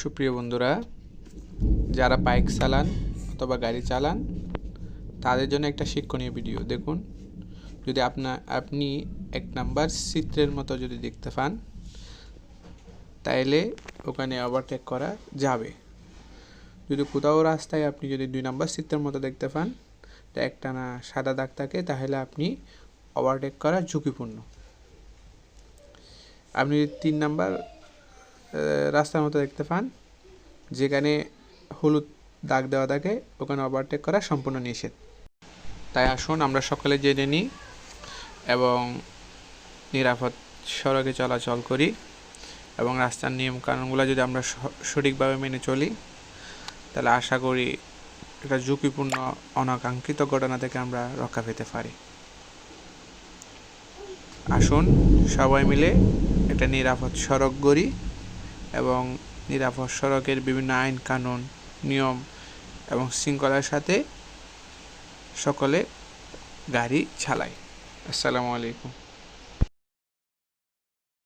সুপ্রিয় বন্ধুরা, যারা বাইক চালান অথবা গাড়ি চালান, তাদের জন্য একটা শিক্ষণীয় ভিডিও। দেখুন, যদি আপনার আপনি এক নাম্বার চিত্রের মতো যদি দেখতে পান, তাইলে ওখানে ওভারটেক করা যাবে। যদি কোথাও রাস্তায় আপনি যদি দুই নাম্বার চিত্রের মতো দেখতে পান, তা একটা না সাদা দাগ থাকে, তাহলে আপনি ওভারটেক করা ঝুঁকিপূর্ণ। আপনি তিন নাম্বার রাস্তার মতো দেখতে পান, যেখানে হলুদ দাগ দেওয়া থাকে, ওখানে ওভারটেক করা সম্পূর্ণ নিষেধ। তাই আসুন, আমরা সকলে জেনে নিই এবং নিরাপদ সড়কে চলাচল করি এবং রাস্তার নিয়ম কানুনগুলো যদি আমরা সঠিকভাবে মেনে চলি, তাহলে আশা করি একটা ঝুঁকিপূর্ণ, অনাকাঙ্ক্ষিত ঘটনা থেকে আমরা রক্ষা পেতে পারি। আসুন, সবাই মিলে একটা নিরাপদ সড়ক গড়ি। এবং নিরাপদ সড়কের বিভিন্ন আইন, কানুন, নিয়ম এবং শৃঙ্খলার সাথে সকলে গাড়ি চালায়। আসসালামু আলাইকুম।